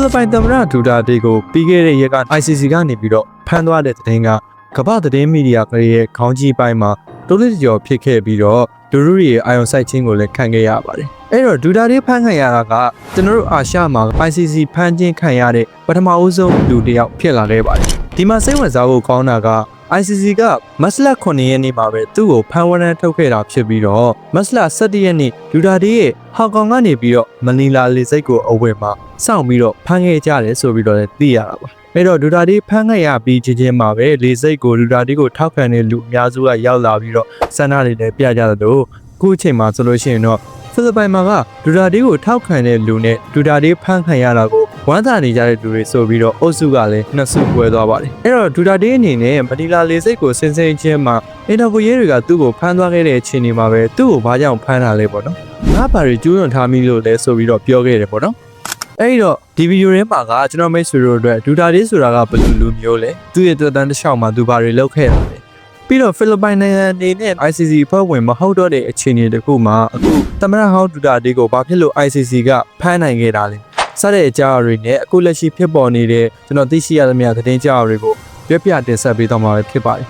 ဖိလစ်ပိုင်သမ္မတဒူတာတေကိုပြီးခဲ့တဲ့ရက်က ICC ကနေပြီးတော့ဖမ်းသွားတဲ့သတင်းကကမ္ဘာသတင်းမီဒီယာတွေရဲ့ခေါင်းကြီးပိုင်းမှာတိုးလက်ကျော်ဖြစ်ခဲ့ပြီးတော့လူလူတွေအာယုံစိုက်ခြင်းကိုလည်းခံခဲ့ရပါတယ်။အဲ့တော့ဒူတာတေဖမ်းခံရတာကကျွန်တော်တို့အာရှမှာ ICC ဖမ်းခြင်းခံရတဲ့ပထမအဦးဆုံးလူတစ်ယောက်ဖြစ်လာခဲ့ပါတယ်။ဒီမှာစိတ်ဝင်စားဖို့ကောင်းတာက ICC ကမတ်လ9ရက်နေ့မှာပဲသူ့ကိုဖမ်းဝရမ်းထုတ်ခဲ့တာဖြစ်ပြီးတော့မတ်လ17ရက်နေ့လူဒါဒီရဲ့ဟောင်ကောင်ကနေပြီးတော့မနီလာလေစိတ်ကိုအဝယ်မှာစောင့်ပြီးတော့ဖမ်းခဲ့ကြတယ်ဆိုပြီးတော့လည်းသိရတာပါအဲ့တော့လူဒါဒီဖမ်းခဲ့ရပြီးချင်းချင်းမှာပဲလေစိတ်ကိုလူဒါဒီကိုထောက်ခံတဲ့လူအများစုကရောက်လာပြီးတော့စန္ဒတွေလည်းပြကြတယ်လို့အခုအချိန်မှာဆိုလို့ရှိရင်တော့ဖိလစ်ပိုင်မှာကဒူဒါဒီကိုထောက်ခံတဲ့လူနဲ့ဒူဒါဒီဖမ်းခံရတာကို ဝမ်းသာနေကြတဲ့လူတွေဆိုပြီးတော့အုပ်စုကလည်းနှစ်စုပွဲသွားပါတယ်။အဲ့တော့ဒူဒါဒီအနေနဲ့မနီလာလေစိတ်ကိုစင်စင်ချင်းမှာအင်တာဗျူးရေးတွေကသူ့ကိုဖမ်းသွားခဲ့တဲ့အချိန်ဒီမှာပဲသူ့ကိုဘာကြောင့်ဖမ်းတာလဲပေါ့နော်။ငါဘာတွေကျူးလွန်ထားမိလို့လဲဆိုပြီးတော့ပြောခဲ့တယ်ပေါ့နော်။အဲ့တော့ဒီဗီဒီယိုထဲမှာကကျွန်တော်မိတ်ဆွေတို့အတွက်ဒူဒါဒီဆိုတာကဘယ်လိုလူမျိုးလဲ။သူ့ရဲ့တက်တန်းတစ်လျှောက်မှာသူဘာတွေလုပ်ခဲ့တာလဲ။ပြီးတော့ဖိလစ်ပိုင်နိုင်ငံအနေနဲ့ ICC ဖွဲ့ဝင်မဟုတ်တော့တဲ့အခြေအနေတခုမှာအခုသမရဟောင်းဒူတာဒီကိုဘာဖြစ်လို့ ICC ကဖမ်းနိုင်ခဲ့တာလဲ စတဲ့အကြောင်းအရာတွေနဲ့အခုလက်ရှိဖြစ်ပေါ်နေတဲ့ကျွန်တော်သိရှိရသမျှသတင်းကြောင်းတွေကိုပြပြတင်ဆက်ပေးတော့မှာပဲဖြစ်ပါတယ်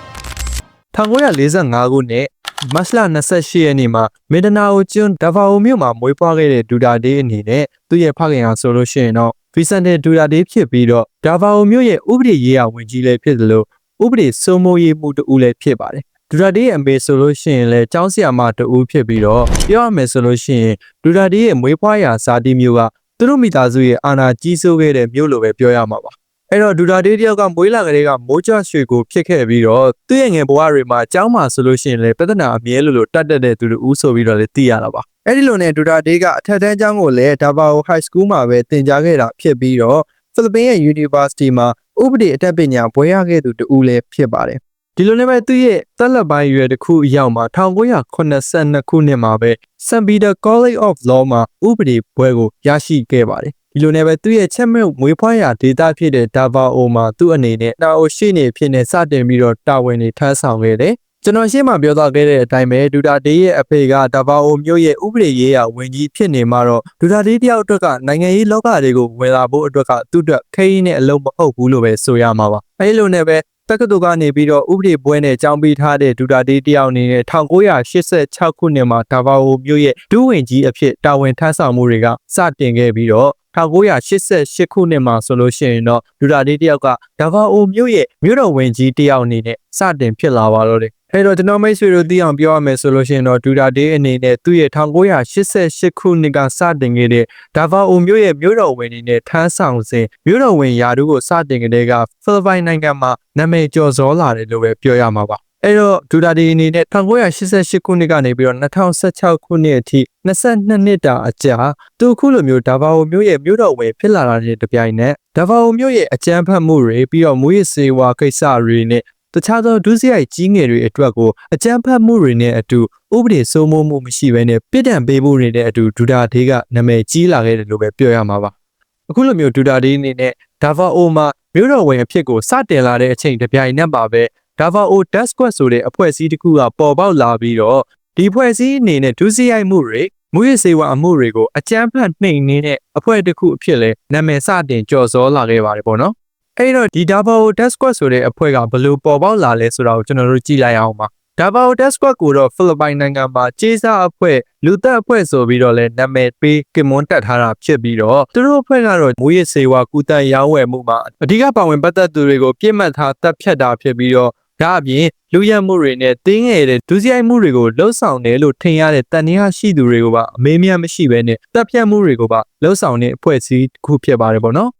1945ခုနှစ်မတ်လ28ရက်နေ့မှာမင်ဒနာအိုကျွန်းဒါဗာအိုမြို့မှာမွေးဖွားခဲ့တဲ့ဒူတာဒေးအနေနဲ့သူ့ရဲ့ဖခင်ဟာဆိုလို့ရှိရင်တော့ဗီစန်တဲ့ဒူတာဒေးဖြစ်ပြီးတော့ဒါဗာအိုမြို့ရဲ့ဥပဒေရေးရာဝန်ကြီးလည်းဖြစ်တယ်လို့ဥပဒေစိုးမိုးရေးမှုတူလည်းဖြစ်ပါတယ်ဒူရာဒီရဲ့အမေဆိုလို့ရှိရင်လည်းကျောင်းဆရာမတူဖြစ်ပြီးတော့ပြောရမယ်ဆိုလို့ရှိရင်ဒူရာဒီရဲ့မွေးဖွားရာဇာတိမျိုးက သူတို့မိသားစုရဲ့အာဏာကြီးစိုးခဲ့တဲ့မျိုးလိုပဲပြောရမှာပါအဲ့တော့ဒူတာဒေးတယောက်ကမွေးလာကလေးကမိုးကြရွှေကိုဖြစ်ခဲ့ပြီးတော့သူ့ရဲ့ငယ်ဘဝတွေမှာကျောင်းမှာဆိုလို့ရှိရင်လည်းပြဿနာအမြဲလိုလိုတတ်တတ်တဲ့သူတို့ဦးဆိုပြီးတော့လည်းသိရတာပါအဲ့ဒီလိုနဲ့ဒူတာဒေးကအထက်တန်းကျောင်းကိုလည်းဒါဘာအို high school မှာပဲသင်ကြားခဲ့တာဖြစ်ပြီးတော့ဖိလစ်ပင်းရဲ့ university မှာဥပဒေအတတ်ပညာဘွဲရခဲ့သူတူလည်းဖြစ်ပါတယ် ဒီလိုနဲ့ပဲသူ့ရဲ့တက်လက်ပိုင်းရွယ်တစ်ခုအရောက်မှာ1982ခုနှစ်မှာပဲ St. Peter College of Law မှာဥပဒေဘွဲကိုရရှိခဲ့ပါတယ်ဒီလိုနဲ့ပဲသူ့ရဲ့ချက်မဲ့မွေးဖွားရာဒေတာဖြစ်တဲ့ဒါဗာအိုမှာသူ့အနေနဲ့တာအိုရှိနေဖြစ်နေစတင်ပြီးတော့တာဝန်တွေထမ်းဆောင်ခဲ့တယ်ကျွန်တော်ရှင်းမှပြောသွားခဲ့တဲ့အတိုင်းပဲဒူတာဒေးရဲ့အဖေကဒါဘာအိုမျိုးရဲ့ဥပဒေရေးရာဝန်ကြီးဖြစ်နေမှာတော့ဒူတာဒေးတယောက်အတွက်ကနိုင်ငံရေးလောကတွေကိုဝင်လာဖို့အတွက်ကသူ့အတွက်ခိင်းနဲ့အလုံးမဟုတ်ဘူးလို့ပဲဆိုရမှာပါအဲဒီလိုနဲ့ပဲ တက္ကသိုလ်ကနေပြီးတော့ဥပဒေပွဲနဲ့ကြောင်းပေးထားတဲ့ဒူတာဒေးတယောက်အနေနဲ့1986ခုနှစ်မှာဒါဘာအိုမျိုးရဲ့ဒူးဝင်ကြီးအဖြစ်တာဝန်ထမ်းဆောင်မှုတွေကစတင်ခဲ့ပြီးတော့1988ခုနှစ်မှာဆိုလို့ရှိရင်တော့ဒူတာဒေးတယောက်ကဒါဘာအိုမျိုးရဲ့မြို့တော်ဝင်ကြီးတယောက်အနေနဲ့စတင်ဖြစ်လာပါတော့တယ် အဲ့တော့ကျွန်တော်မိတ်ဆွေတို့သိအောင်ပြောရမယ်ဆိုလို့ရှိရင်တော့ဒူတာဒေးအနေနဲ့သူ့ရဲ့1988ခုနှစ်ကစတင်ခဲ့တဲ့ဒါဗာအိုမျိုးရဲ့မြို့တော်ဝင်နေနဲ့ထမ်းဆောင်စဉ်မြို့တော်ဝင်ယာတို့ကိုစတင်ကြတဲ့ကဖိလစ်ပိုင်နိုင်ငံမှာနာမည်ကျော်စောလာတယ်လို့ပဲပြောရမှာပါအဲ့တော့ဒူတာဒီအနေနဲ့1988ခုနှစ်ကနေပြီးတော့2016ခုနှစ်အထိ22နှစ်တာအကြာသူခုလိုမျိုးဒါဗာအိုမျိုးရဲ့မြို့တော်ဝင်ဖြစ်လာတာတဲ့တပြိုင်နက်ဒါဗာအိုမျိုးရဲ့အကြမ်းဖက်မှုတွေပြီးတော့မူရစ်စေဝါကိစ္စတွေနဲ့ တခြားသောဒုစရိုက်ကြီးငယ်တွေအတွက်ကိုအကြမ်းဖက်မှုတွေနဲ့အတူဥပဒေစိုးမိုးမှုမရှိဘဲနဲ့ပြစ်ဒဏ်ပေးမှုတွေနဲ့အတူဒူတာဒေးကနာမည်ကြီးလာခဲ့တယ်လို့ပဲပြောရမှာပါအခုလိုမျိုးဒူတာဒေးအနေနဲ့ဒါဗာအိုမှာမြို့တော်ဝင်အဖြစ်ကိုစတင်လာတဲ့အချိန်တပြိုင်နက်ပါပဲဒါဗာအို Desk Squad ဆိုတဲ့အဖွဲ့အစည်းတစ်ခုကပေါ်ပေါက်လာပြီးတော့ဒီအဖွဲ့အစည်းအနေနဲ့ဒုစရိုက်မှုတွေမူရစေဝါအမှုတွေကိုအကြမ်းဖက်နှိမ်နေတဲ့အဖွဲ့တစ်ခုအဖြစ်လဲနာမည်စတင်ကြော်စောလာခဲ့ပါတယ်ပေါ့နော် အဲ့တော့ဒီ Davao Death Squad ဆိုတဲ့အဖွဲ့ကဘယ်လိုပေါ်ပေါက်လာလဲဆိုတာကိုကျွန်တော်တို့ကြည့်လိုက်အောင်ပါ Davao Death Squad ကိုတော့ဖိလစ်ပိုင်နိုင်ငံမှာကျေးစားအဖွဲ့လူသက်အဖွဲ့ဆိုပြီးတော့လဲနာမည်ပေးကင်မွန်တက်ထားတာဖြစ်ပြီးတော့သူတို့အဖွဲ့ကတော့မူရစ်စေဝါကုသရောင်းဝယ်မှုမှာအဓိကပါဝင်ပတ်သက်သူတွေကိုပြစ်မှတ်ထားတပ်ဖြတ်တာဖြစ်ပြီးတော့ဒါအပြင်လူရက်မှုတွေနဲ့တင်းငယ်တဲ့ဒုစရိုက်မှုတွေကိုလှုပ်ဆောင်တယ်လို့ထင်ရတဲ့တန်တရားရှိသူတွေကိုပါအမေးမြတ်မရှိဘဲနဲ့တပ်ဖြတ်မှုတွေကိုပါလှုပ်ဆောင်တဲ့အဖွဲ့အစည်းတစ်ခုဖြစ်ပါတယ်ပေါ့နော်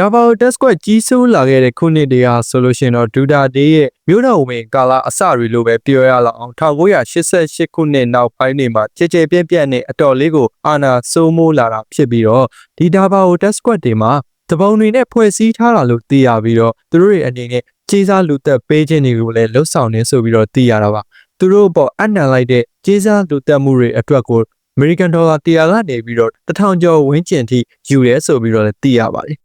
ဒါပါတက်စကွက်ကြီးစိုးလာခဲ့တဲ့ခုနှစ်တည်းဟာဆိုလို့ရှိရင်တော့ဒူတာဒေးရဲ့မြို့တော်ဝင်ကာလာအစတွေလိုပဲပြောရလောက်အောင်1988ခုနှစ်နောက်ပိုင်းတွေမှာကြဲကြဲပြန့်ပြန့်နဲ့အတော်လေးကိုအာနာစိုးမိုးလာတာဖြစ်ပြီးတော့ဒီဒါပါတက်စကွက်တွေမှာတပုံတွေနဲ့ဖွဲ့စည်းထားတာလို့သိရပြီးတော့သူတို့ရဲ့အနေနဲ့ကြေးစားလူသက်ပေးခြင်းတွေကိုလည်းလှုပ်ဆောင်နေဆိုပြီးတော့သိရတာပါသူတို့ပေါ်အနံလိုက်တဲ့ကြေးစားလူသက်မှုတွေအတွက်ကို American Dollar 100ကနေပြီးတော့1000ကျော်ဝန်းကျင်ထိယူရဲဆိုပြီးတော့လည်းသိရပါတယ်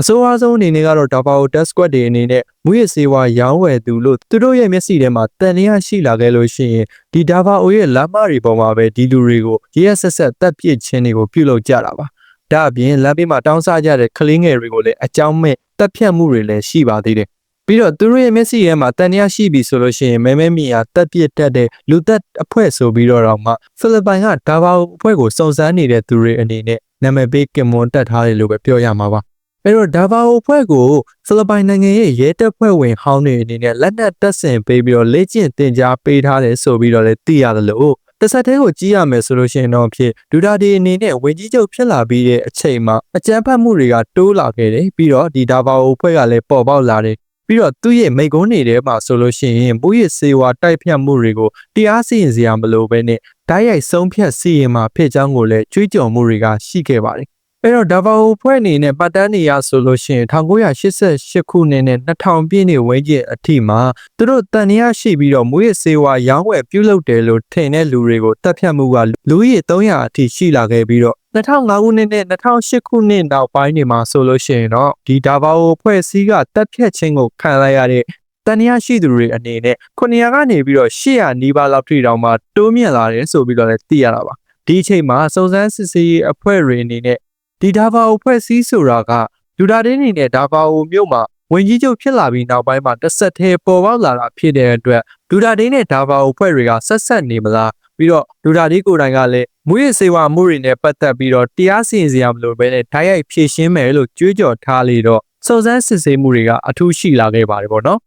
အဆိုအဆုံးအနေနဲ့ကတော့ဒါပါအိုတက်စကွက်တွေအနေနဲ့မူရစေဝါရောင်းဝယ်သူလို့သူတို့ရဲ့မျက်စိထဲမှာတန်တရားရှိလာခဲ့လို့ရှိရင်ဒီဒါပါအိုရဲ့လမ်းမတွေပေါ်မှာပဲဒီလူတွေကိုရဲဆက်ဆက်တက်ပစ်ခြင်းတွေကိုပြုလုပ်ကြတာပါဒါအပြင်လမ်းဘေးမှာတောင်းစားကြတဲ့ကလေးငယ်တွေကိုလည်းအကြောင်းမဲ့တပ်ဖြတ်မှုတွေလည်းရှိပါသေးတယ်ပြီးတော့သူတို့ရဲ့မျက်စိထဲမှာတန်တရားရှိပြီဆိုလို့ရှိရင်မဲမဲမီယာတက်ပြစ်တက်တဲ့လူသက်အဖွဲ့ဆိုပြီးတော့တော့မှဖိလစ်ပိုင်ကဒါဘာအဖွဲ့ကိုစုံစမ်းနေတဲ့သူတွေအနေနဲ့နာမည်ပေးကင်မွန်တက်ထားတယ်လို့ပဲပြောရမှာပါ အဲ့တော့ဒါဘာအဖွဲ့ကိုဖိလစ်ပိုင်နိုင်ငံရဲ့ရဲတပ်ဖွဲ့ဝင်ဟောင်းတွေအနေနဲ့လက်နက်တပ်ဆင်ပေးပြီးတော့လေ့ကျင့်သင်ကြားပေးထားတယ်ဆိုပြီးတော့လည်းသိရတယ်လို့တစ်ဆက်တည်းကိုကြည့်ရမယ်ဆိုလို့ရှိရင်တော့ဖြစ်ဒူဒါဒီအနေနဲ့ဝင်ကြီးချုပ်ဖြစ်လာပြီးတဲ့အချိန်မှာအကြမ်းဖက်မှုတွေကတိုးလာခဲ့တယ်ပြီးတော့ဒီဒါဘာအဖွဲ့ကလည်းပေါ်ပေါက်လာတယ်ပြီးတော့သူ့ရဲ့မိကုန်းနေတဲ့မှာဆိုလို့ရှိရင်ဘူးရဲ့စေဝါတိုက်ဖြတ်မှုတွေကိုတရားစီရင်စရာမလိုဘဲနဲ့တိုက်ရိုက်ဆုံးဖြတ်စီရင်မှာဖြစ်ကြောင်းကိုလည်းကြွေးကြော်မှုတွေကရှိခဲ့ပါတယ် အဲ့တော့ဒါဘာဟိုဖွဲ့အနေနဲ့ပတ်တန်းနေရဆိုလို့ရှိရင်1988ခုနှစ်နဲ့2000ပြည့်နှစ်ဝန်းကျင်အထိမှာသူတို့တန်ရာရှိပြီးတော့မွေးရစေဝါရောင်းဝယ်ပြုလုပ်တယ်လို့ထင်တဲ့လူတွေကိုတပ်ဖြတ်မှုကလူကြီး300အထိရှိလာခဲ့ပြီးတော့2005ခုနှစ်နဲ့2008ခုနှစ်နောက်ပိုင်းတွေမှာဆိုလို့ရှိရင်တော့ဒီဒါဘာဟိုဖွဲ့စည်းကတပ်ဖြတ်ခြင်းကိုခံလိုက်ရတဲ့တန်ရာရှိသူတွေအနေနဲ့900ကနေပြီးတော့800နီးပါးလောက်ထိတောင်မှတိုးမြင့်လာတယ်ဆိုပြီးတော့လည်းသိရတာပါဒီအချိန်မှာစုံစမ်းစစ်ဆေးရေးအဖွဲ့တွေအနေနဲ့ ဒီဒါဘာအိုဖွဲ့စည်းဆိုတာကလူဒါတင်းနေနဲ့ဒါဘာအိုမြို့မှာဝင်ကြီးချုပ်ဖြစ်လာပြီးနောက်ပိုင်းမှာတစ်ဆက်တည်းပေါ်ပေါက်လာတာဖြစ်တဲ့အတွက်လူဒါတင်းနဲ့ဒါဘာအိုဖွဲ့တွေကဆက်ဆက်နေမလားပြီးတော့လူဒါဒီကိုယ်တိုင်ကလည်းမွေးရစေဝါမှုတွေနဲ့ပတ်သက်ပြီးတော့တရားစီရင်စရာမလိုဘဲနဲ့ဓာတ်ရိုက်ဖြည့်ရှင်းမယ်လို့ကြွေးကြော်ထားလေတော့စုံစမ်းစစ်ဆေးမှုတွေကအထူးရှိလာခဲ့ပါတယ်ပေါ့နော်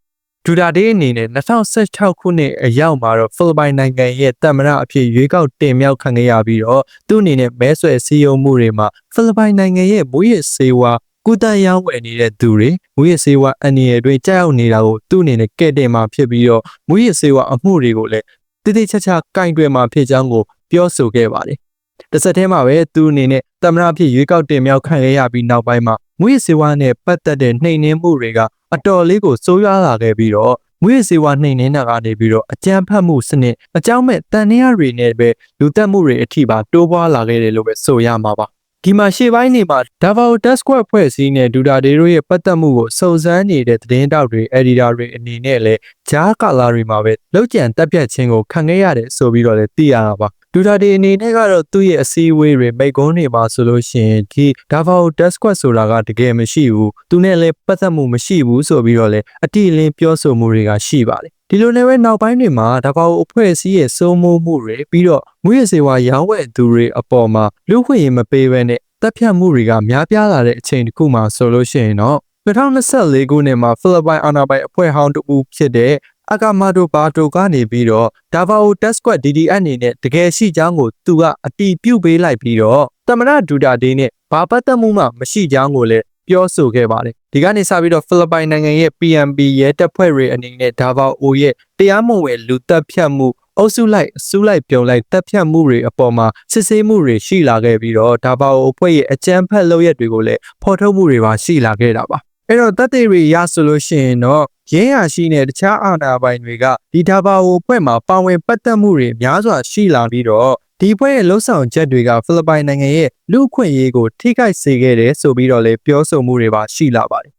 ဒူဒါဒေးအနေနဲ့2016ခုနှစ်အရောက်မှာတော့ဖိလစ်ပိုင်နိုင်ငံရဲ့တမရအဖြစ်ရွေးကောက်တင်မြှောက်ခံခဲ့ရပြီးတော့သူ့အနေနဲ့မဲဆွယ်စည်းရုံးမှုတွေမှာဖိလစ်ပိုင်နိုင်ငံရဲ့မွေးရစေဝါကုသရောင်းဝယ်နေတဲ့သူတွေမွေးရစေဝါအန်ရီတွေကြောက်ရောက်နေတာကိုသူ့အနေနဲ့ကဲ့တင်မှာဖြစ်ပြီးတော့မွေးရစေဝါအမှုတွေကိုလည်းတိတိကျကျကင်တွယ်မှာဖြစ်ကြောင်းကိုပြောဆိုခဲ့ပါတယ်။တစ်ဆက်တည်းမှာပဲသူ့အနေနဲ့တမရအဖြစ်ရွေးကောက်တင်မြှောက်ခံခဲ့ရပြီးနောက်ပိုင်းမှာ မွေးရစေဝါနဲ့ပတ်သက်တဲ့နှိမ်နင်းမှုတွေကအတော်လေးကိုစိုးရွားလာခဲ့ပြီးတော့မွေးစေဝါနှိမ်နှင်းတာကနေပြီးတော့အကြမ်းဖက်မှုစနစ်အကြောင်းမဲ့တန်တရားတွေနဲ့ပဲလူတက်မှုတွေအထိပါတိုးပွားလာခဲ့တယ်လို့ပဲဆိုရမှာပါဒီမှာရှေ့ပိုင်းနေမှာ Davao Desk Squad ဖွဲ့စည်းနဲ့ဒူတာဒေတို့ရဲ့ပတ်သက်မှုကိုစုံစမ်းနေတဲ့သတင်းတောက်တွေ editor တွေအနေနဲ့လည်းဂျားကာလာတွေမှာပဲလောက်ကျန်တက်ပြတ်ခြင်းကိုခံခဲ့ရတယ်ဆိုပြီးတော့လည်းသိရတာပါ ဒူတာဒေအနေနဲ့ကတော့သူ့ရဲ့အစည်းအဝေးတွေမိတ်ကုန်းတွေမှာဆိုလို့ရှိရင်ဒီ Davao Desk Squad ဆိုတာကတကယ်မရှိဘူးသူနဲ့လည်းပတ်သက်မှုမရှိဘူးဆိုပြီးတော့လည်းအတိအလင်းပြောဆိုမှုတွေကရှိပါတယ်ဒီလိုနဲ့ပဲနောက်ပိုင်းတွေမှာဒါပါအဖွဲ့အစည်းရဲ့စိုးမိုးမှုတွေပြီးတော့မွေးရစေဝါရောင်းဝယ်သူတွေအပေါ်မှာလူခွင့်ရင်မပေးဘဲနဲ့တပ်ဖြတ်မှုတွေကများပြားလာတဲ့အချိန်တစ်ခုမှာဆိုလို့ရှိရင်တော့2024ခုနှစ်မှာဖိလစ်ပိုင်အာဏာပိုင်အဖွဲ့ဟောင်းတူဖြစ်တဲ့ အကာမာတိုဘာတိုကနေပြီးတော့ဒါဗာအိုတက်စကွက် DDN အနေနဲ့တကယ်ရှိကြောင်းကိုသူကအတီးပြုတ်ပေးလိုက်ပြီးတော့တမရဒူတာဒေးနဲ့ဘာပတ်သက်မှုမှမရှိကြောင်းကိုလည်းပြောဆိုခဲ့ပါတယ်ဒီကနေစပြီးတော့ဖိလစ်ပိုင်နိုင်ငံရဲ့ PMB ရဲတပ်ဖွဲ့တွေအနေနဲ့ဒါဗာအိုရဲ့တရားမဝင်လူတပ်ဖြတ်မှုအုပ်စုလိုက်အစုလိုက်ပြုံလိုက်တပ်ဖြတ်မှုတွေအပေါ်မှာစစ်ဆေးမှုတွေရှိလာခဲ့ပြီးတော့ဒါပါအိုအဖွဲ့ရဲ့အကြမ်းဖက်လုပ်ရက်တွေကိုလည်းဖော်ထုတ်မှုတွေပါရှိလာခဲ့တာပါအဲ့တော့တပ်တွေတွေရဆိုလို့ရှိရင်တော့ ရင်းရရှိတဲ့တခြားအာဏာပိုင်တွေကဒီဒါဘာအိုအဖွဲ့မှာပါဝင်ပတ်သက်မှုတွေများစွာရှိလာပြီးတော့ဒီဖွဲ့ရဲ့လှုပ်ဆောင်ချက်တွေကဖိလစ်ပိုင်နိုင်ငံရဲ့လူ့အခွင့်အရေးကိုထိခိုက်စေခဲ့တယ်ဆိုပြီးတော့လည်းပြောဆိုမှုတွေပါရှိလာပါတယ်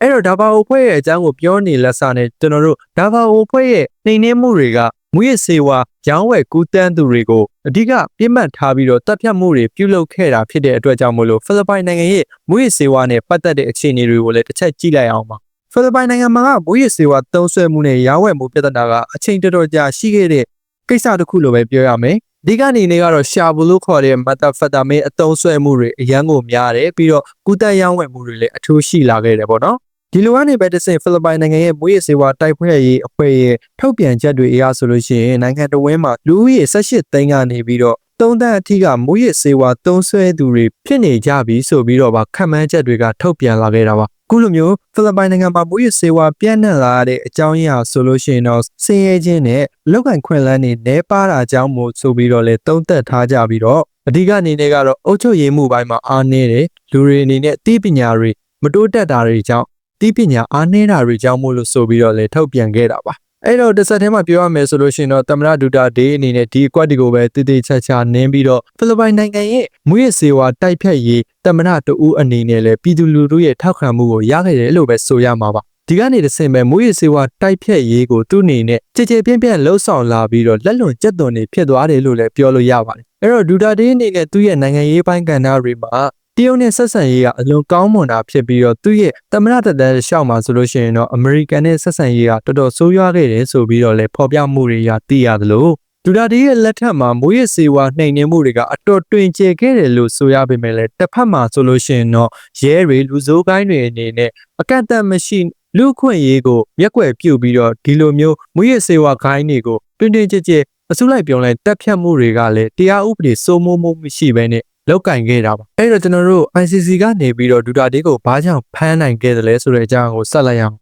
အဲ့တော့ဒါဘာအိုဖွဲ့ရဲ့အကြောင်းကိုပြောနေလက်စားနဲ့ကျွန်တော်တို့ဒါဘာအိုဖွဲ့ရဲ့နှိမ်နှင်းမှုတွေကမွေးစေဝါရောင်းဝယ်ကူးတန်းသူတွေကိုအဓိကပြစ်မှတ်ထားပြီးတော့တပ်ဖြတ်မှုတွေပြုလုပ်ခဲ့တာဖြစ်တဲ့အတွက်ကြောင့်မို့လို့ဖိလစ်ပိုင်နိုင်ငံရဲ့မွေးစေဝါနဲ့ပတ်သက်တဲ့အခြေအနေတွေကိုလည်းတစ်ချက်ကြည့်လိုက်အောင်ပါ ဖိလစ်ပိုင်နိုင်ငံမှာကမွေးစေဝါသုံးဆွဲမှုနဲ့ရောင်းဝယ်မှုပြဿနာကအချိန်တော်တော်ကြာရှိခဲ့တဲ့ကိစ္စတစ်ခုလိုပဲပြောရမယ်ဒီကနေနေကတော့ရှာဘူးလို့ခေါ်တဲ့မက်တာဖက်တာမင်းအသုံးဆွဲမှုတွေအရန်ကိုများတယ်ပြီးတော့ကုသရောင်းဝယ်မှုတွေလည်းအထူးရှိလာခဲ့တယ်ပေါ့နော်ဒီလိုကနေပဲတစ်ဆင့်ဖိလစ်ပိုင်နိုင်ငံရဲ့မွေးရစေဝါတိုက်ဖွဲ့ရေးအဖွဲ့ရဲ့ထုတ်ပြန်ချက်တွေအရဆိုလို့ရှိရင်နိုင်ငံတော်ဝန်မှာလူဦးရေ18သိန်းကနေပြီးတော့သုံးသန်းအထိကမွေးရစေဝါသုံးဆွဲသူတွေဖြစ်နေကြပြီဆိုပြီးတော့ပါခံမှန်းချက်တွေကထုတ်ပြန်လာခဲ့တာပါ ခုလိုမျိုးဖိလစ်ပိုင်နိုင်ငံမှာမွေးရစေဝါပြန့်နှံ့လာတဲ့အကြောင်းအရာဆိုလို့ရှိရင်တော့စင်ရဲချင်းနဲ့လောက်ကန်ခွင့်လန်းနေနဲပါတာကြောင့်မို့ဆိုပြီးတော့လေသုံးသက်ထားကြပြီးတော့အဓိကအနေနဲ့ကတော့အုပ်ချုပ်ရေးမှုပိုင်းမှာအားနည်းတယ်လူတွေအနေနဲ့အသိပညာတွေမတိုးတက်တာတွေကြောင့်တီးပညာအားနည်းတာတွေကြောင့်မို့လို့ဆိုပြီးတော့လေထုတ်ပြန်ခဲ့တာပါ အဲ့တော့တစ်ဆက်တည်းမှာပြောရမယ်ဆိုလို့ရှိရင်တော့တမရဒူတာဒေးအနေနဲ့ဒီအကွက်ဒီကိုပဲတည်တည်ချာချာနင်းပြီးတော့ဖိလစ်ပိုင်နိုင်ငံရဲ့မွေးရစေဝါတိုက်ဖြတ်ရေးတမရတူဦးအနေနဲ့လည်းပြည်သူလူထုရဲ့ထောက်ခံမှုကိုရခဲ့တယ်လို့ပဲဆိုရမှာပါဒီကနေတစ်ဆင့်ပဲမွေးရစေဝါတိုက်ဖြတ်ရေးကိုသူ့အနေနဲ့ကြည်ကြည်ပြင်းပြင်းလှုပ်ဆောင်လာပြီးတော့လက်လွန်ကျက်သွန်နေဖြစ်သွားတယ်လို့လည်းပြောလို့ရပါတယ်အဲ့တော့ဒူတာဒေးအနေနဲ့သူ့ရဲ့နိုင်ငံရေးပိုင်းကဏ္ဍတွေမှာ တရုတ်နဲ့ဆက်ဆံရေးကအလွန်ကောင်းမွန်တာဖြစ်ပြီးတော့သူ့ရဲ့သမရတတန်းရှောက်မှာဆိုလို့ရှိရင်တော့အမေရိကန်နဲ့ဆက်ဆံရေးကတော်တော်ဆိုးရွားခဲ့တယ်ဆိုပြီးတော့လည်းဖော်ပြမှုတွေရသိရတယ်လို့ဒူဒါဒီရဲ့လက်ထက်မှာမိုးရစေဝါနှိမ်နှင်းမှုတွေကအတော်တွင်ကျယ်ခဲ့တယ်လို့ဆိုရပေမဲ့လည်းတစ်ဖက်မှာဆိုလို့ရှိရင်တော့ရဲတွေလူစိုးကိုင်းတွေအနေနဲ့အကန့်အသတ်မရှိလူခွင့်ရေးကိုမျက်ကွယ်ပြုတ်ပြီးတော့ဒီလိုမျိုးမွေးရစေဝါခိုင်းတွေကိုတွင်တွင်ကြဲကြဲအစုလိုက်ပြောင်းလဲတက်ဖြတ်မှုတွေကလည်းတရားဥပဒေစိုးမိုးမှုမရှိဘဲနဲ့ လောက်ကင်ခဲ့တာပါအဲ့တော့ကျွန်တော်တို့ ICC ကနေပြီးတော့ဒူတာတေးကိုဘာကြောင့်ဖမ်းနိုင်ခဲ့တယ်လဲဆိုတဲ့အကြောင်းကိုဆက်လိုက်ရအောင်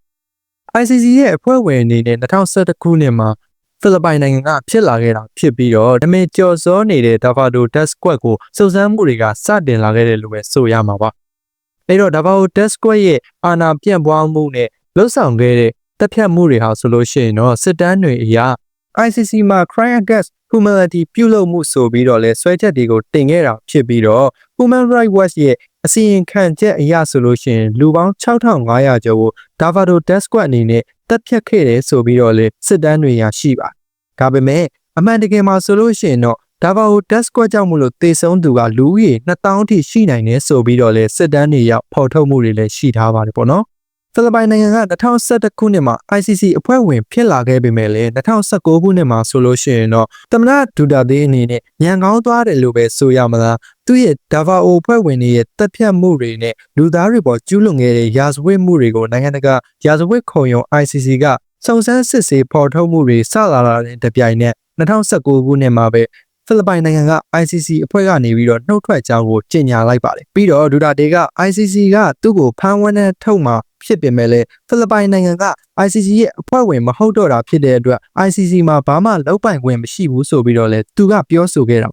ICC ရဲ့အဖွဲ့ဝင်အနေနဲ့2011ခုနှစ်မှာဖိလစ်ပိုင်နိုင်ငံကဖြစ်လာခဲ့တာဖြစ်ပြီးတော့နမေကျော်စောနေတဲ့ Davao Death Squad ကိုစုံစမ်းမှုတွေကစတင်လာခဲ့တယ်လို့ပဲဆိုရမှာပါအဲ့တော့ Davao Death Squad ရဲ့အာဏာပြန့်ပွားမှုနဲ့လှုပ်ဆောင်ခဲ့တဲ့တပ်ဖြတ်မှုတွေဟာဆိုလို့ရှိရင်တော့စစ်တမ်းတွေအရ ICC မှာ crime against humanity ပြုလုပ်မှုဆိုပြီးတော့လဲဆွဲချက်တွေကိုတင်ခဲ့တာဖြစ်ပြီးတော့ Human Rights Watch ရဲ့အစီရင်ခံချက်အရဆိုလို့ရှိရင်လူပေါင်း6500ကျော်ကို Davao Death Squad အနေနဲ့တပ်ဖြတ်ခဲ့တယ်ဆိုပြီးတော့လဲစစ်တမ်းတွေရရှိပါဒါပေမဲ့အမှန်တကယ်မှာဆိုလို့ရှိရင်တော့ Davao Death Squad ကြောင့်မလို့တေဆုံးသူကလူဦးရေ2000ထိရှိနိုင်တယ်ဆိုပြီးတော့လဲစစ်တမ်းတွေရောက်ဖော်ထုတ်မှုတွေလည်းရှိထားပါတယ်ပေါ့နော် ဖိလစ်ပိုင်နိုင်ငံက2011ခုနှစ်မှာ ICC အဖွဲ့ဝင်ဖြစ်လာခဲ့ပေမဲ့လည်း2019ခုနှစ်မှာဆိုလို့ရှိရင်တော့သမ္မတဒူတာတေးအနေနဲ့ညံကောင်းသွားတယ်လို့ပဲဆိုရမလားသူ့ရဲ့ Davao အဖွဲ့ဝင်တွေရဲ့တပ်ဖြတ်မှုတွေနဲ့လူသားတွေပေါ်ကျူးလွန်ခဲ့တဲ့ရာဇဝတ်မှုတွေကိုနိုင်ငံတကာရာဇဝတ်ခုံရုံး ICC ကစုံစမ်းစစ်ဆေးဖော်ထုတ်မှုတွေစလာလာတဲ့တပြိုင်နက်2019ခုနှစ်မှာပဲ ဖိလစ်ပိုင်နိုင်ငံက ICC အဖွဲ့ကနေပြီးတော့နှုတ်ထွက်ကြောင်းကိုကြေညာလိုက်ပါတယ်ပြီးတော့ဒူတာတေက ICC ကသူ့ကိုဖမ်းဝန်းတဲ့ထုတ်မှာဖြစ်ပေမဲ့လည်းဖိလစ်ပိုင်နိုင်ငံက ICC ရဲ့အဖွဲ့ဝင်မဟုတ်တော့တာဖြစ်တဲ့အတွက် ICC မှာဘာမှလောက်ပိုင်ခွင့်မရှိဘူးဆိုပြီးတော့လည်းသူကပြောဆိုခဲ့တာ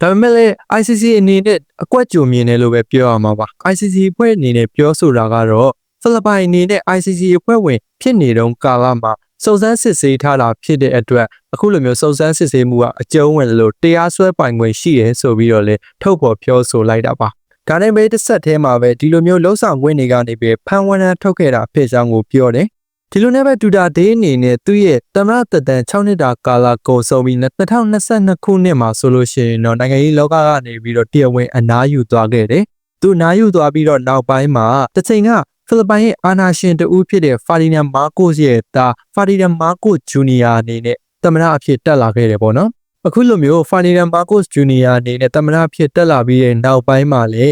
ဒါပေမဲ့လည်း ICC အနေနဲ့အကွက်ကြုံမြင်တယ်လို့ပဲပြောရမှာပါ ICC အဖွဲ့အနေနဲ့ပြောဆိုတာကတော့ဖိလစ်ပိုင်အနေနဲ့ ICC အဖွဲ့ဝင်ဖြစ်နေတုန်းကာလမှာ စုံစမ်းစစ်ဆေးထားတာဖြစ်တဲ့အတွက်အခုလိုမျိုးစုံစမ်းစစ်ဆေးမှုကအကျုံးဝင်လို့တရားစွဲပိုင်ခွင့်ရှိတယ်ဆိုပြီးတော့လေထုတ်ဖော်ပြောဆိုလိုက်တာပါဒါနဲ့ပဲတစ်ဆက်တည်းမှာပဲဒီလိုမျိုးလှုပ်ဆောင်ခွင့်တွေကနေပြီးဖန်ဝနန်းထုတ်ခဲ့တာဖြစ်ကြောင်းကိုပြောတယ်ဒီလိုနဲ့ပဲဒူတာဒေးအနေနဲ့သူ့ရဲ့တမရတတန်6နှစ်တာကာလကုန်ဆုံးပြီး2022ခုနှစ်မှာဆိုလို့ရှိရင်တော့နိုင်ငံရေးလောကကနေပြီးတော့တရားဝင်အနားယူသွားခဲ့တယ်သူနားယူသွားပြီးတော့နောက်ပိုင်းမှာတစ်ချိန်က ဖိလစ်ပိုင်ရဲ့အာနာရှင်တဦးဖြစ်တဲ့ဖာဒီနန်မာကိုစ်ရဲ့သားဖာဒီနန်မာကိုစ်ဂျူနီယာအနေနဲ့တမရအဖြစ်တက်လာခဲ့တယ်ပေါ့နော်အခုလိုမျိုးဖာဒီနန်မာကိုစ်ဂျူနီယာအနေနဲ့တမရအဖြစ်တက်လာပြီးတဲ့နောက်ပိုင်းမှာလေ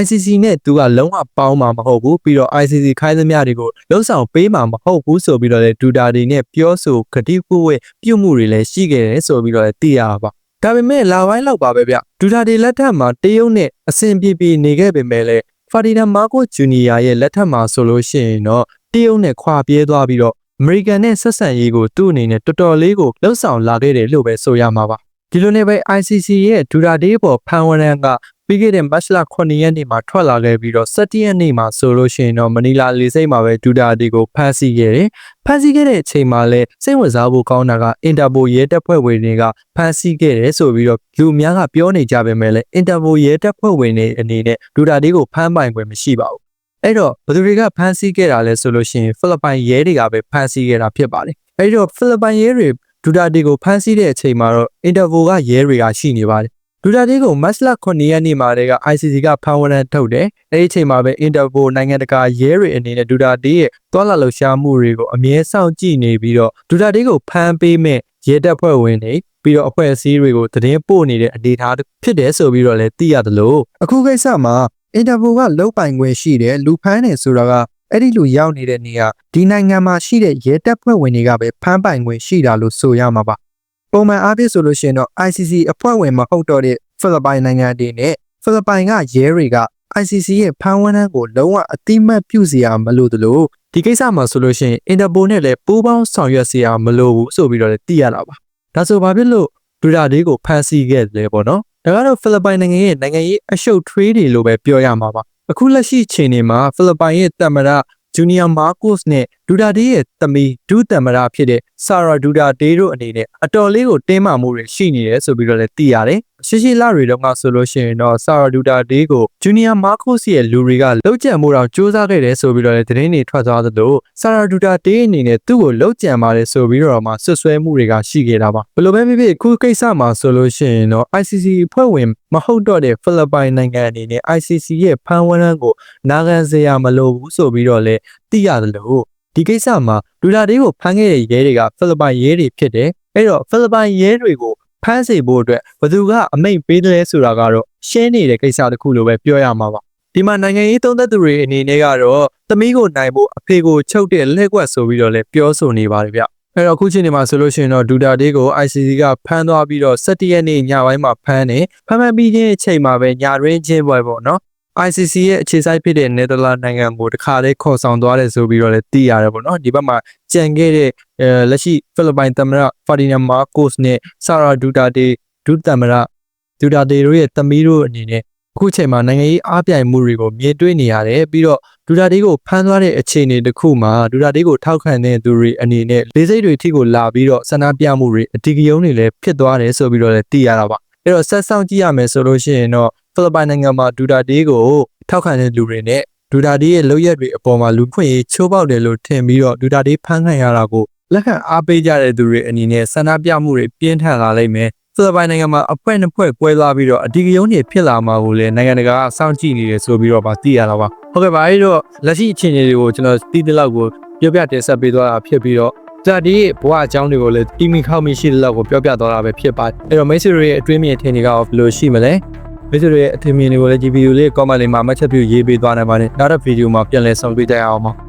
ICC နဲ့သူကလုံးဝပေါင်းမှာမဟုတ်ဘူးပြီးတော့ ICC ခိုင်းသမျှတွေကိုလုံးဆောင်ပေးမှာမဟုတ်ဘူးဆိုပြီးတော့လေဒူတာတွေနဲ့ပြောဆိုဂတိကူဝဲပြုမှုတွေလည်းရှိခဲ့တယ်ဆိုပြီးတော့လည်းသိရပါဒါပေမဲ့လာပိုင်းလောက်ပါပဲဗျဒူတာတွေလက်ထက်မှာတရုတ်နဲ့အဆင်ပြေပြေနေခဲ့ပေမဲ့လည်း ဖာဒီနန်မာကိုဂျူနီယာရဲ့လက်ထက်မှာဆိုလို့ရှိရင်တော့တရုတ်နဲ့ခွာပြေးသွားပြီးတော့အမေရိကန်နဲ့ဆက်ဆံရေးကိုသူ့အနေနဲ့တော်တော်လေးကိုလှုပ်ဆောင်လာခဲ့တယ်လို့ပဲဆိုရမှာပါဒီလိုနဲ့ပဲ ICC ရဲ့ဒူရာဒေးပေါ်ဖန်ဝရန်က ပြီးခဲ့တဲ့မတ်လ9ရက်နေ့မှာထွက်လာခဲ့ပြီးတော့17ရက်နေ့မှာဆိုလို့ရှိရင်တော့မနီလာလေဆိပ်မှာပဲဒူရာဒေးကိုဖမ်းဆီးခဲ့တယ်။ဖမ်းဆီးခဲ့တဲ့အချိန်မှာလည်းစိတ်ဝင်စားဖို့ကောင်းတာကအင်တာပိုရဲတပ်ဖွဲ့ဝင်တွေကဖမ်းဆီးခဲ့တယ်ဆိုပြီးတော့လူများကပြောနေကြပေမဲ့လည်းအင်တာပိုရဲတပ်ဖွဲ့ဝင်တွေအနေနဲ့ဒူရာဒေးကိုဖမ်းပိုင်ခွင့်မရှိပါဘူး။အဲ့တော့ဘယ်သူတွေကဖမ်းဆီးခဲ့တာလဲဆိုလို့ရှိရင်ဖိလစ်ပိုင်ရဲတွေကပဲဖမ်းဆီးခဲ့တာဖြစ်ပါတယ်။အဲ့တော့ဖိလစ်ပိုင်ရဲတွေဒူတာတီကိုဖမ်းဆီးတဲ့အချိန်မှာတော့အင်တာဗိုကရဲတွေကရှိနေပါတယ် ဒူတာတီကိုမတ်လ9ရက်နေ့မှာတည်းက ICC ကဖမ်းဝရမ်းထုတ်တယ်အဲဒီအချိန်မှာပဲအင်တာဗိုနိုင်ငံတကာရဲတွေအနေနဲ့ဒူတာတီရဲ့တွာလာလှုပ်ရှားမှုတွေကိုအမြဲစောင့်ကြည့်နေပြီးတော့ဒူတာတီကိုဖမ်းပေးမဲ့ရဲတပ်ဖွဲ့ဝင်တွေပြီးတော့အဖွဲ့အစည်းတွေကိုသတင်းပို့နေတဲ့အနေအထားဖြစ်တယ်ဆိုပြီးတော့လည်းသိရတယ်လို့အခုကိစ္စမှာအင်တာဗိုကလုံပိုင်ခွင့်ရှိတယ်လူဖမ်းနေဆိုတာကအဲ့ဒီလူရောက်နေတဲ့နေရာဒီနိုင်ငံမှာရှိတဲ့ရဲတပ်ဖွဲ့ဝင်တွေကပဲဖမ်းပိုင်ခွင့်ရှိတာလို့ဆိုရမှာပါ ပုံမှန်အားဖြင့်ဆိုလို့ရှိရင်တော့ ICC အဖွဲ့ဝင်မဟုတ်တော့တဲ့ဖိလစ်ပိုင်နိုင်ငံတွေနဲ့ဖိလစ်ပိုင်ကရဲတွေက ICC ရဲ့ဖမ်းဝန်းတန်းကိုလုံးဝအတိမတ်ပြုစီရမလို့တလို့ဒီကိစ္စမှာဆိုလို့ရှိရင် Interpol နဲ့လည်းပူးပေါင်းဆောင်ရွက်စီရမလို့ဘူးဆိုပြီးတော့လည်းသိရတာပါဒါဆိုဘာဖြစ်လို့ဒူရာဒေးကိုဖမ်းဆီးခဲ့တယ်ပေါ့နော်ဒါကတော့ဖိလစ်ပိုင်နိုင်ငံရဲ့နိုင်ငံရေးအရှုပ်ထွေးတွေလို့ပဲပြောရမှာပါအခုလက်ရှိချိန်နေမှာဖိလစ်ပိုင်ရဲ့သမ္မတ ဂျူနီယာမာကိုစ်နဲ့ဒူဒါတေးရဲ့သမီးဒူသမ္မတဖြစ်တဲ့ဆာရာဒူဒါတေးတို့အနေနဲ့အတော်လေးကိုတင်းမာမှုတွေရှိနေတယ်ဆိုပြီးတော့လည်းသိရတယ် ရှိရှိလာတွေတော့ကဆိုလို့ရှိရင်တော့ဆာရာဒူတာဒေးကိုဂျူနီယာမားကိုစ်ရဲ့လူတွေကလှုပ်ကြံမှုတော့စူးစမ်းခဲ့တယ်ဆိုပြီးတော့လည်းသတင်းတွေထွက်သွားသလိုဆာရာဒူတာဒေးအနေနဲ့သူ့ကိုလှုပ်ကြံပါတယ်ဆိုပြီးတော့မှဆွဆွဲမှုတွေကရှိခဲ့တာပါဘယ်လိုပဲဖြစ်ဖြစ်အခုကိစ္စမှာဆိုလို့ရှိရင်တော့ ICC ဖွဲ့ဝင်မဟုတ်တော့တဲ့ဖိလစ်ပိုင်နိုင်ငံအနေနဲ့ ICC ရဲ့ဖန်ဝရမ်းကိုနာခံစရာမလိုဘူးဆိုပြီးတော့လည်းသိရတယ်လို့ဒီကိစ္စမှာဒူလာဒေးကိုဖမ်းခဲ့တဲ့ရဲတွေကဖိလစ်ပိုင်ရဲတွေဖြစ်တယ်အဲ့တော့ဖိလစ်ပိုင်ရဲတွေကို ဖမ်းစေဖို့အတွက်ဘယ်သူကအမိန့်ပေးတယ်လဲဆိုတာကတော့ရှင်းနေတဲ့ကိစ္စတစ်ခုလိုပဲပြောရမှာပါဒီမှာနိုင်ငံရေးသုံးသက်သူတွေအနေနဲ့ကတော့သမီးကိုနိုင်ဖို့အဖေကိုချုပ်တဲ့လက်ကွက်ဆိုပြီးတော့လည်းပြောဆိုနေပါတယ်ဗျအဲ့တော့အခုချိန်ဒီမှာဆိုလို့ရှိရင်တော့ဒူတာဒေးကို ICC ကဖမ်းသွားပြီးတော့17ရက်နေ့ညပိုင်းမှာဖမ်းတယ်ဖမ်းမှပြီးချင်းအချိန်မှာပဲညရင်းချင်းပွဲပေါ့နော် ICC ရဲ့အခြေစိုက်ဖြစ်တဲ့နယ်သာလန်နိုင်ငံကိုတခါလေးခေါ်ဆောင်သွားတယ်ဆိုပြီးတော့လည်းသိရတယ်ပေါ့နော်ဒီဘက်မှာကြံခဲ့တဲ့အဲလက်ရှိဖိလစ်ပိုင်သမ္မတဖာဒီနာမာကိုစ်နဲ့ဆာရာဒူတာတေဒူသမ္မတဒူတာတေတို့ရဲ့သမီးတို့အနေနဲ့အခုချိန်မှာနိုင်ငံရေးအားပြိုင်မှုတွေကိုမြင်တွေ့နေရတယ်ပြီးတော့ဒူတာတေကိုဖမ်းသွားတဲ့အခြေအနေတစ်ခုမှာဒူတာတေကိုထောက်ခံတဲ့သူတွေအနေနဲ့လေးစိတ်တွေထိကိုလာပြီးတော့ဆန္ဒပြမှုတွေအတီးကယုံတွေလည်းဖြစ်သွားတယ်ဆိုပြီးတော့လည်းသိရတာပါအဲ့တော့ဆက်ဆောင်ကြည့်ရမယ်ဆိုလို့ရှိရင်တော့ ဖိလစ်ပိုင်နိုင်ငံမှာဒူတာဒေးကိုထောက်ခံတဲ့လူတွေနဲ့ဒူတာဒေးရဲ့လုပ်ရက်တွေအပေါ်မှာလူခွင့်ရေးချိုးပေါက်တယ်လို့ထင်ပြီးတော့ဒူတာဒေးဖမ်းခံရတာကိုလက်ခံအားပေးကြတဲ့သူတွေအနေနဲ့ဆန္ဒပြမှုတွေပြင်းထန်လာလိမ့်မယ်ဖိလစ်ပိုင်နိုင်ငံမှာအဖွဲနှစ်ဖွဲ့ကွဲသွားပြီးတော့အဒီကယုံတွေဖြစ်လာမှာကိုလည်းနိုင်ငံတကာကစောင့်ကြည့်နေတယ်ဆိုပြီးတော့ဗာသိရတာပါဟုတ်ကဲ့ပါအဲ့တော့လက်ရှိအခြေအနေတွေကိုကျွန်တော်သိတဲ့လောက်ကိုပြောပြတင်ဆက်ပေးသွားတာဖြစ်ပြီးတော့ဒါဒီဘဝအကြောင်းတွေကိုလည်းတီမီခောက်မိရှိတဲ့လောက်ကိုပြောပြသွားတာပဲဖြစ်ပါတယ်အဲ့တော့မိတ်ဆွေတွေရဲ့အတွင်းမြင်ထင်တွေကရောဘယ်လိုရှိမလဲ မိတ်ဆွေတွေရဲ့အထင်မြင်တွေကိုလည်းဒီဗီဒီယိုလေး comment လေးမှာမှတ်ချက်ပြုရေးပေးသွားနိုင်ပါတယ်နောက်တဲ့ဗီဒီယိုမှာပြန်လည်ဆောင်တွေ့ကြရအောင်ပါ